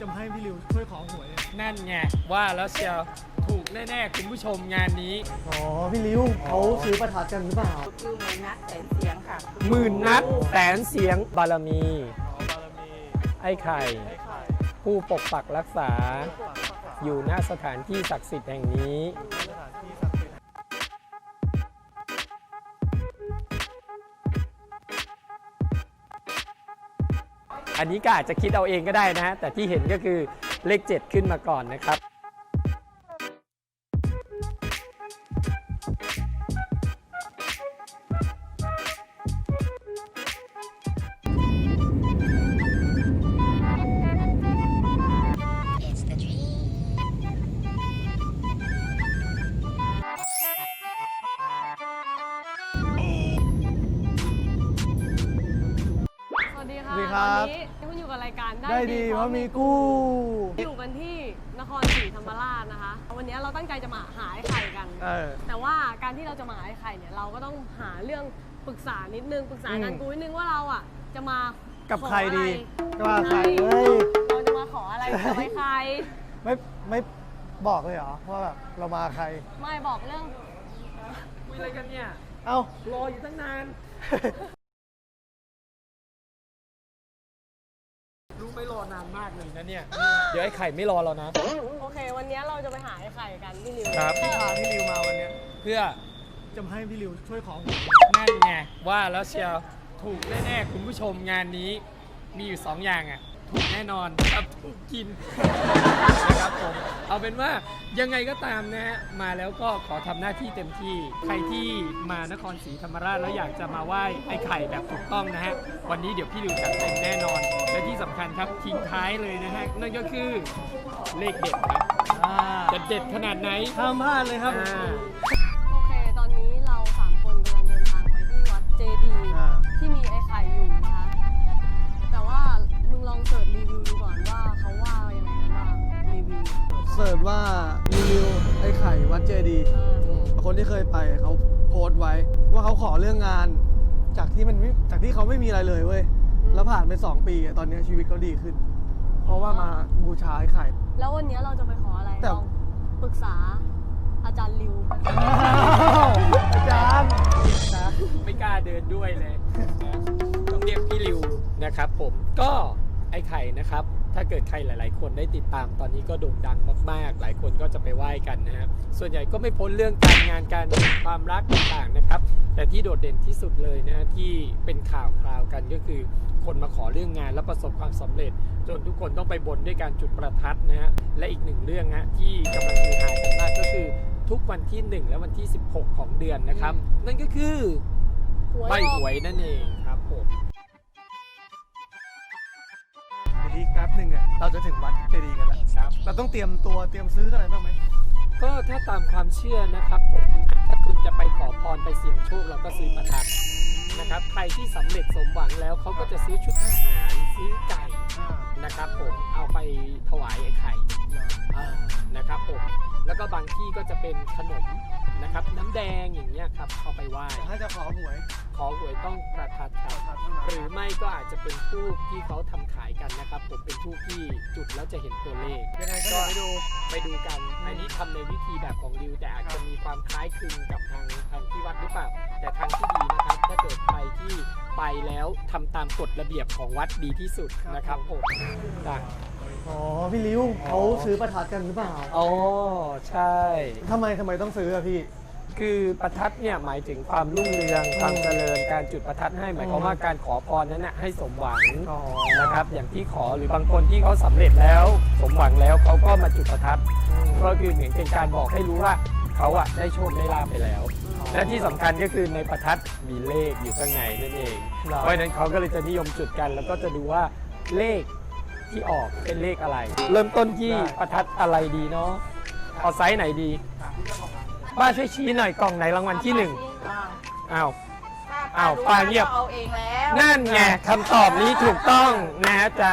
จะมาให้พี่ริวช่วยขอหวยนั่นไงว่าแล้วเชียวถูกแน่ๆคุณผู้ชมงานนี้อ๋อพี่ริวเขาซื้อประทัดกันหรือเปล่าคือหมื่นนัดแสนเสียงค่ะหมื่นนัดแสนเสียงบารมีอ๋อบารมีไอ้ไข่ไอ้ไข่ ผู้ปกปักรักษาฝากฝากอยู่ณสถานที่ศักดิ์สิทธิ์แห่งนี้ อันนี้ก็อาจจะคิดเอาเองก็ได้นะฮะแต่ที่เห็นก็คือเลข 7 ขึ้นมาก่อนนะครับ ค่ะสวัสดีครับตอนนี้คุณอยู่กับรายการได้ดีเพราะมีกู้ อยู่กันที่นครศรีธรรมราชนะคะ วันนี้เราตั้งใจจะมาหาไอ้ไข่กัน เออ แต่ว่าการที่เราจะมาหาไอ้ไข่เนี่ยเราก็ต้องหาเรื่องปรึกษานิดนึงปรึกษากันอืมกูนิดนึงว่าเราอะจะมากับขอใครดีอะว่าใครช่เฮ้ย เราจะมาขออะไรกับไอ้ไข่ ไม่ไม่บอกเลยเหรอว่าแบบเรามาใคร ไม่บอกเรื่อง คุยอะไรกันเนี่ย เอ้า รออยู่ตั้งนาน นานมากเลยนะเนี่ย เดี๋ยวไอ้ไข่ไม่รอเรานะ โอเค วันนี้เราจะไปหาไอ้ไข่กันพี่นิวครับ ที่พาพี่ริวมาวันเนี้ยเพื่อจะมาให้พี่ริวช่วยขอหวยนั่นไงว่าแล้วเชียวถูกแน่ๆคุณผู้ชมงานนี้มีอยู่2อย่างอะ ถูกแน่นอนครับถูกกินนะครับผมเอาเป็นว่ายังไงก็ตามนะฮะมาแล้วก็ขอทำหน้าที่เต็มที่ ใครที่มานครศรีธรรมราชแล้วอยากจะมาไหว้ไอ้ไข่แบบถูกต้องนะฮะวันนี้เดี๋ยวพี่ริวจัดเต็มแน่นอน และที่สำคัญครับทิ้งท้ายเลยนะฮะนั่นก็คือเลขเด็ดครับอ่าจะเด็ดขนาดไหนห้ามพลาดเลยครับ อ่า โอเค ตอนนี้เราสามคนกำลังเดินทางไปที่วัดเจดีย์อ่า ที่มีไอ้ไข่อยู่นะคะแต่ว่ามึง ลองเสิร์ชรีวิวดูก่อนว่าเขาว่ายังไงกันบ้างรีวิวเสิร์ชว่ารีวิวไอ้ไข่วัดเจดีย์เออคนที่เคยไปเขาโพสต์ไว้ ว่าเขาขอเรื่องงาน จากที่มันไม่จากที่เขาไม่มีอะไรเลยเว้ยแล้วผ่านไป2ปีอะตอนนี้ชีวิตเขาดีขึ้น เพราะว่ามาบูชาไอ้ไข่ แล้ววันนี้เราจะไปขออะไรแต่ ลองปรึกษาอาจารย์ริวอาจารย์นะไม่กล้าเดินด้วยเลยนะต้องเรียกพี่ริวนะครับผมก็ ไอ้ไข่นะครับ ถ้าเกิดใครหลาย ๆ คนได้ติดตามตอนนี้ก็โด่งดังมาก ๆ หลายคนก็จะไปไหว้กันนะครับส่วนใหญ่ก็ไม่พ้นเรื่องการงานการเงินความรักต่าง ๆ นะครับ แต่ที่โดดเด่นที่สุดเลยนะฮะที่เป็นข่าวคราวกันก็คือ คนมาขอเรื่องงานแล้วประสบความสำเร็จ จนทุกคนต้องไปบนด้วยการจุดประทัดนะฮะและอีกหนึ่งเรื่องฮะที่กำลังฮือฮากันมากก็คือทุกวันที่ 1 และวันที่ 16 ของเดือนนะครับ นั่นก็คือใบหวยนั่นเองครับผม อีกแป๊บหนึ่งอะเราจะถึงวัดเจดีย์กันแล้ว It's ครับ the เรา dream. ต้องเตรียมตัวเตรียมซื้ออะไรบ้างไหมก็ถ้าตามความเชื่อนะครับผมถ้าคุณจะไปขอพรไปเสี่ยงโชคเราก็ซื้อประทัดนะครับใครที่สำเร็จสมหวังแล้วเขาก็จะซื้อชุดทหารซื้อไก่นะครับผมเอาไปถวายไอ้ไข่อ่านะครับผม แล้วก็บางที่ก็จะเป็นขนมนะครับ น้ำแดงอย่างเงี้ยครับเอาไปไหว้แต่ถ้าจะขอหวยขอหวยต้องประทัดครับประทัดเท่านั้นหรือไม่ก็อาจจะเป็นทูบที่เขาทำขายกันนะครับ ผมเป็นทูบที่จุดแล้วจะเห็นตัวเลข ยังไงก็เดี๋ยวไปดู ไปดูกัน อันนี้ทำในวิธีแบบของริว แต่อาจจะมีความคล้ายคลึงกับทางทางที่วัดหรือเปล่า แต่ทางที่ดีนะครับ ถ้าเกิดใครที่ไปแล้วทำตามกฎระเบียบของวัดดีที่สุดนะครับผมจ้ะอ๋อ พี่ริวเขาซื้อประทัดกันหรือเปล่า อ๋อใช่ ทำไมทำไมต้องซื้ออะพี่ คือประทัดเนี่ยหมายถึงความรุ่งเรืองความเจริญการจุดประทัดให้หมายความว่าการขอพรนั้นนะให้สมหวังอ๋อ นะครับ อย่างที่ขอหรือบางคนที่เขาสำเร็จแล้ว สมหวังแล้วเขาก็มาจุดประทัดก็คือเหมือนเป็นการบอกให้รู้ว่าเขาอะได้โชคได้ลาภไปแล้ว และที่สำคัญก็คือในประทัดมีเลขอยู่ข้างในนั่นเอง หรอ เพราะฉะนั้นเขาก็เลยจะนิยมจุดกัน แล้วก็จะดูว่าเลขที่ออกเป็นเลขอะไร เริ่มต้นที่ประทัดอะไรดีเนาะ เอาไซส์ไหนดี ป้าช่วยชี้หน่อยกล่องไหนรางวัลที่หนึ่งอ่าอ้าวถ้อ้าวรู้ป้าเงียบก็เอาเองแล้วนั่นไงคำตอบนี้ถูกต้องนะจ๊ะ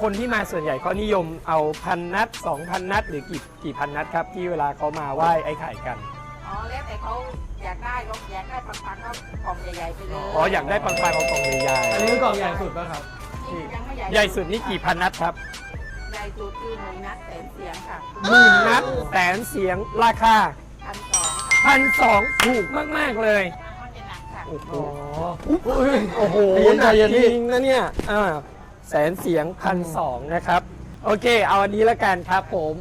คนที่มาส่วนใหญ่เขานิยมเอาพันนัดสองพันนัด หรือกี่กี่พันนัดครับ ที่เวลาเขามาไหว้ไอ้ไข่กัน อ๋อแล้วแต่เขาอยากได้ก็อยากได้ปังๆก็กล่องใหญ่ๆไปเลยอ๋ออยากได้ปังๆเอากล่องใหญ่อันนี้คือกล่องใหญ่สุดป่ะครับนี่ยังไม่ใหญ่สุดนี่กี่พันนัดครับ ใหญ่สุดคือหนึ่งนัดแสนเสียงค่ะหมื่นนัดแสนเสียงราคาพันสองค่ะพันสองถูกมาก ๆ เลยค่ะ โอ้โหอุ๊ยโอ้โหใจเย็นหใจนักเย็นจริงนะเนี่ยอ่าแสนเสียงพันสองนะครับ โอเค เอาอันนี้แล้วกันครับผม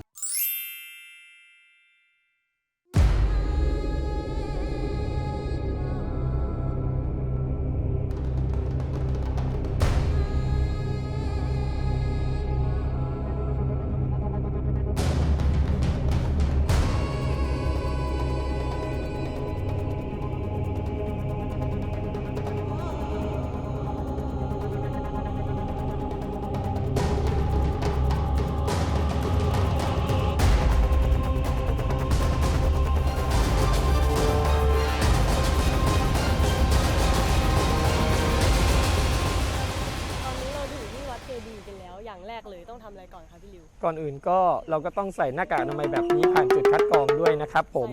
ต้องทำอะไรก่อนคะพี่ริวก่อนอื่นก็เราก็ต้องใส่หน้ากากอนามัยแบบนี้ผ่านจุดคัดกรองด้วยนะครับผม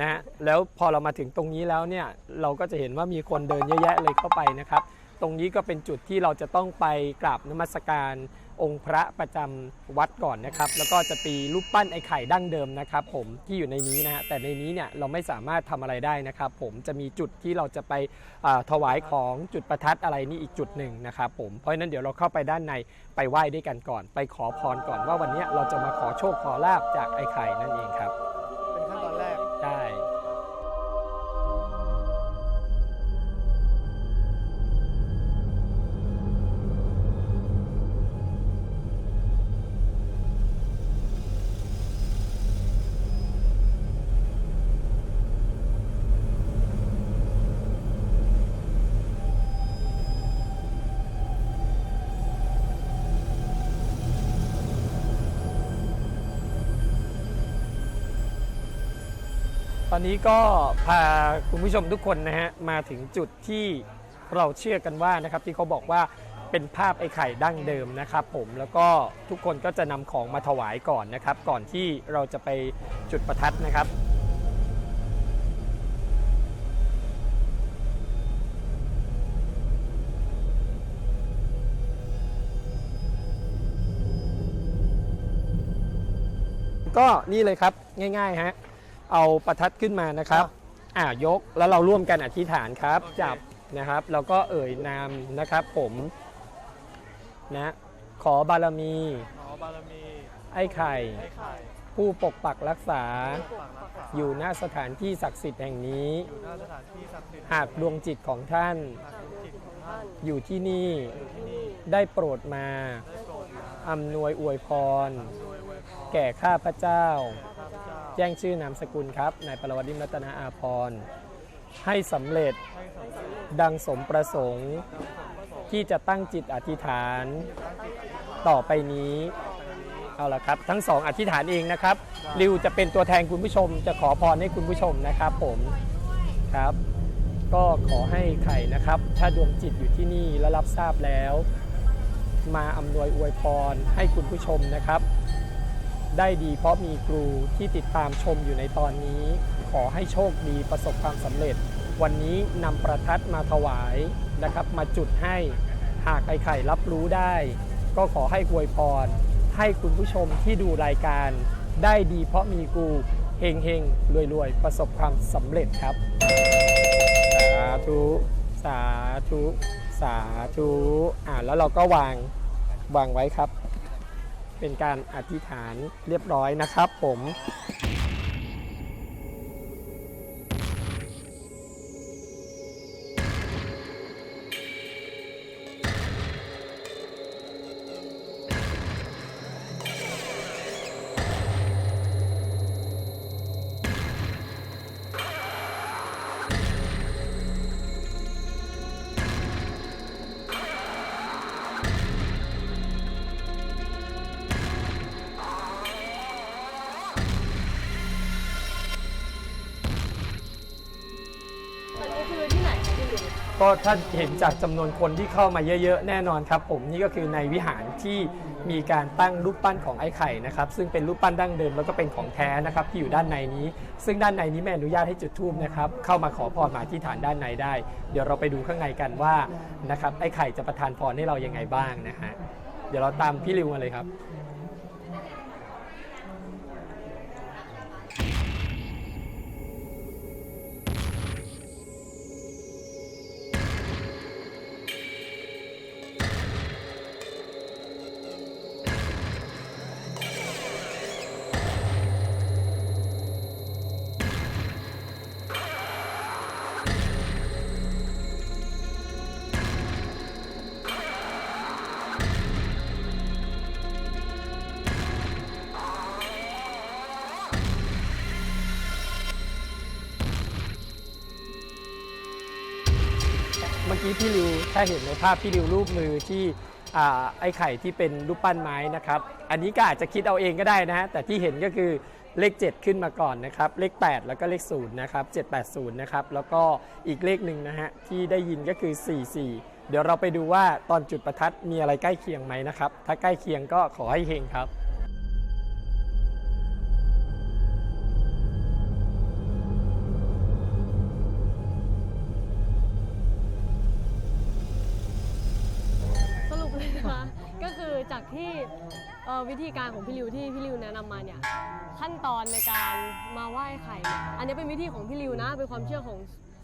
นะฮะแล้วพอเรามาถึงตรงนี้แล้วเนี่ยเราก็จะเห็นว่ามีคนเดินเยอะแยะเลยเข้าไปนะครับ ตรงนี้ก็เป็นจุดที่เราจะต้องไปกราบนมัสการองค์พระประจำวัดก่อนนะครับ แล้วก็จะตีรูปปั้นไอ้ไข่ดั้งเดิมนะครับผมที่อยู่ในนี้นะฮะแต่ในนี้เนี่ยเราไม่สามารถทำอะไรได้นะครับ ผมจะมีจุดที่เราจะไปถวายของจุดประทัดอะไรนี่อีกจุดหนึ่งนะครับผมเพราะฉะนั้นเดี๋ยวเราเข้าไปด้านในไปไหว้ด้วยกันก่อน ไปขอพรก่อนว่าวันนี้เราจะมาขอโชคขอลาบจากไอ้ไข่นั่นเองครับ ตอนนี้ก็พาคุณผู้ชมทุกคนนะฮะมาถึงจุดที่เราเชื่อกันว่านะครับที่เขาบอกว่าเป็นภาพไอ้ไข่ดั้งเดิมนะครับผมแล้วก็ทุกคนก็จะนำของมาถวายก่อนนะครับ ก่อนที่เราจะไปจุดประทัดนะครับ ก็นี่เลยครับง่ายๆฮะ เอาประทัดขึ้นมานะครับอ่ายกแล้วเราร่วมกันอธิษฐานครับ โอเค จับนะครับแล้วก็เอ่ยนามนะครับผมนะขอบารมี ขอบารมีไอ้ไข่ ไอ้ไข่ผู้ปกปักรักษาปกปักรักษาอยู่หน้าสถานที่ศักดิ์สิทธิ์แห่งนี้ อยู่หน้าสถานที่ศักดิ์สิทธิ์หากดวงจิตของท่านหากดวงจิตของท่านอยู่ที่นี่อยู่ที่นี่ได้โปรดมาได้โปรดมาอำนวยอวยพร โดยไวยพรแก่ข้าพเจ้าข้าพเจ้า แจ้งชื่อนามสกุลครับ นายปรวัติมรัตนาอาพรให้สำเร็จให้สำเร็จดังสมประสงค์ ที่จะตั้งจิตอธิษฐาน ต่อไปนี้ เอาละครับ ทั้งสองอธิษฐานเองนะครับ ริวจะเป็นตัวแทนคุณผู้ชม จะขอพรให้คุณผู้ชมนะครับผมครับ ก็ขอให้ไข่นะครับ ถ้าดวงจิตอยู่ที่นี่และรับทราบแล้ว มาอำนวยอวยพรให้คุณผู้ชมนะครับ ได้ดีเพราะมีครูที่ติดตามชมอยู่ในตอนนี้ ขอให้โชคดีประสบความสำเร็จ วันนี้นำประทัดมาถวายนะครับ มาจุดให้หากไอ้ไข่รับรู้ได้ ก็ขอให้อวยพร ให้คุณผู้ชมที่ดูรายการ ได้ดีเพราะมีกูเฮงเฮงรวยรวยประสบความสำเร็จครับ สาธุ สาธุ สาธุ อ่าแล้วเราก็วางวางไว้ครับ เป็นการอธิษฐานเรียบร้อยนะครับผม ก็ถ้าเห็นจากจำนวนคนที่เข้ามาเยอะๆ แน่นอนครับ ผมนี่ก็คือในวิหารที่มีการตั้งรูปปั้นของไอ้ไข่นะครับ ซึ่งเป็นรูปปั้นดั้งเดิมแล้วก็เป็นของแท้นะครับที่อยู่ด้านในนี้ ซึ่งด้านในนี้ไม่อนุญาตให้จุดธูปนะครับเข้ามาขอพรมาที่ฐานด้านในได้ เดี๋ยวเราไปดูข้างในกันว่านะครับไอ้ไข่จะประทานพรให้เรายังไงบ้างนะฮะเดี๋ยวเราตามพี่ริวมาเลยครับ กี้พี่ริวถ้าเห็นในภาพพี่ริวรูปมือที่ไอ้ไข่ที่เป็นรูปปั้นไม้นะครับ อันนี้ก็อาจจะคิดเอาเองก็ได้นะฮะแต่ที่เห็นก็คือเลข 7 ขึ้นมาก่อนนะครับ เลข 8 แล้วก็เลข0นะครับ780นะครับแล้วก็อีกเลขหนึ่งนะฮะที่ได้ยินก็คือ 44 เดี๋ยวเราไปดูว่าตอนจุดประทัดมีอะไรใกล้เคียงไหมนะครับ ถ้าใกล้เคียงก็ขอให้เฮงครับ อ่อวิธีการของพี่ริวที่พี่ริวแนะนำมาเนี่ยขั้นตอนในการมาไหว้ไข่เนี่ยอันนี้เป็นวิธีของพี่ริวนะเป็นความเชื่อของ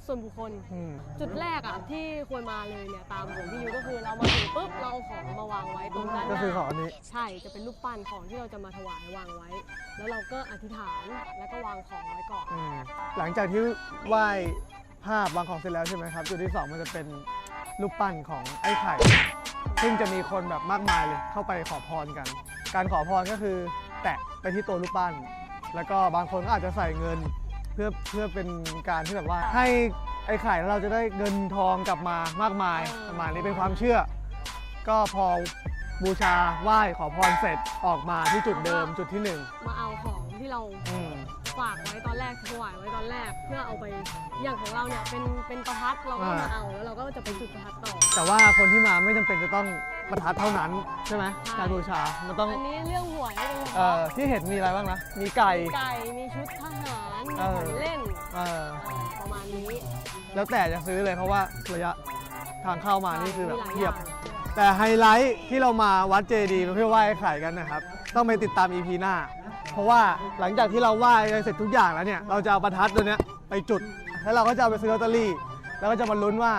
ส่วนบุคคล อืม จุดแรกอะที่ควรมาเลยเนี่ยตามของพี่ริวก็คือเรามาถึงปุ๊บเราเอาของมาวางไว้ตรงด้านหก็น้าคือของอันนี้ ใช่จะเป็นรูปปั้นของที่เราจะมาถวายวางไว้ แล้วเราก็อธิษฐานแล้วก็วางของไว้ก่อน อืมหลังจากที่ไหว้ภาพวางของเสร็จแล้วใช่ไหมครับ จุดที่สองมันจะเป็นรูปปั้นของไอ้ไข่ ซึ่งจะมีคนแบบมากมายเลยเข้าไปขอพรกัน การขอพรก็คือแตะไปที่ตัวรูปปั้น แล้วก็บางคนก็อาจจะใส่เงิน เพื่อเพื่อเป็นการที่แบบว่า ให้ไอ้ไข่แล้วเราจะได้เงินทองกลับมามากมายเออประมาณนี้เป็นความเชื่อ ก็พอบูชาไหว้ขอพรเสร็จออกมาที่จุดเดิมจุดที่หนึ่งมาเอาของที่เรา อืม ฝากไว้ตอนแรกถวายไว้ตอนแรก เพื่อเอาไปอย่างของเราเนี่ยเป็นเป็นประทัดเราก็มาเอาแล้วเราก็จะไปจุดประทัดต่อ แต่ว่าคนที่มาไม่จำเป็นจะต้องประทัดเท่านั้นใช่ไหมใช่ การบูชา มันต้อง อันนี้เรื่องหวยเป็นเอ่อ ที่เห็นมีอะไรบ้างนะ มีไก่ ไก่มีชุดทหารมีเออของเล่นเออเอ่อประมาณนี้แล้วแต่จะซื้อเลยเพราะว่าระยะทางเข้ามานี่คือแบบมีหลายเทียบอย่าง แต่ไฮไลท์ที่เรามาวัดเจดีย์เพื่อไหว้ไอ้ไข่กันนะครับ ต้องไปติดตาม EP หน้า เพราะว่าหลังจากที่เราไหว้กันเสร็จทุกอย่างแล้วเนี่ย เราจะเอาประทัดตัวเนี้ยไปจุด แล้วเราก็จะเอาไปซื้อลอตเตอรี่ แล้วก็จะมาลุ้นว่า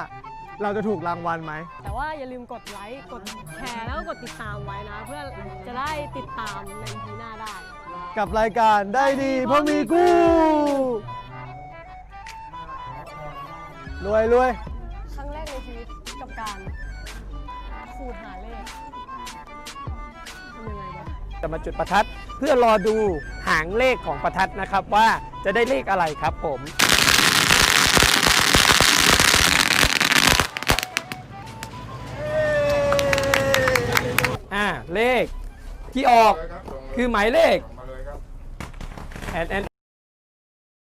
เราจะถูกรางวัลไหม แต่ว่าอย่าลืมกดไลค์ กดแชร์แล้วก็กดติดตามไว้นะ เพื่อจะได้ติดตามในพีหน้าได้ กับรายการได้ดีเพราะมีกู้รวยรวย ครั้งแรกในชีวิตกับการ ขูดหาเลขทำยังไงวะจะมาจุดประทัดเพื่อรอดูหางเลขของประทัดนะครับว่าจะได้เลขอะไรครับผม อ่าเลขที่ออกคือหมายเลขมาเลยครับแอนแอน